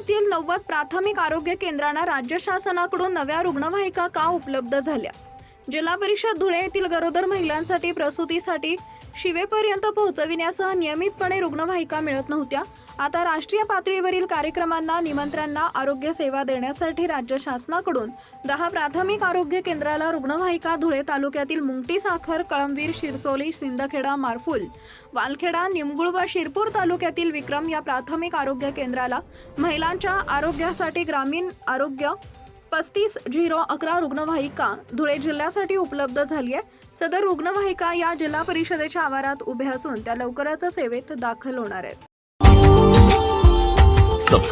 येथील नव्वद प्राथमिक आरोग्य केंद्रांना राज्य शासनाकडून नव्या रुग्णवाहिका का उपलब्ध झाल्या? जिल्हा परिषद धुळे येथील गरोदर महिलांसाठी प्रसूतीसाठी शिवेपर्यंत पोहोचविण्यासह नियमितपणे रुग्णवाहिका मिळत नव्हत्या. आता राष्ट्रीय पातळीवरील कार्यक्रमांना निमंत्रणांना आरोग्य सेवा देण्यासाठी राज्य शासनाकडून दहा प्राथमिक आरोग्य केंद्राला रुग्णवाहिका धुळे तालुक्यातील मुंगटी साखर कळमवीर शिरसोली सिंदखेडा मारफुल वालखेडा निमगुळ व शिरपूर तालुक्यातील विक्रम या प्राथमिक आरोग्य केंद्राला महिलांच्या आरोग्यासाठी ग्रामीण आरोग्य पस्तीस झिरो अकरा रुग्णवाहिका धुळे जिल्ह्यासाठी उपलब्ध झाली आहे. सदर रुग्णवाहिका या जिल्हा परिषदेच्या आवारात उभ्या असून त्या लवकरच सेवेत दाखल होणार आहेत.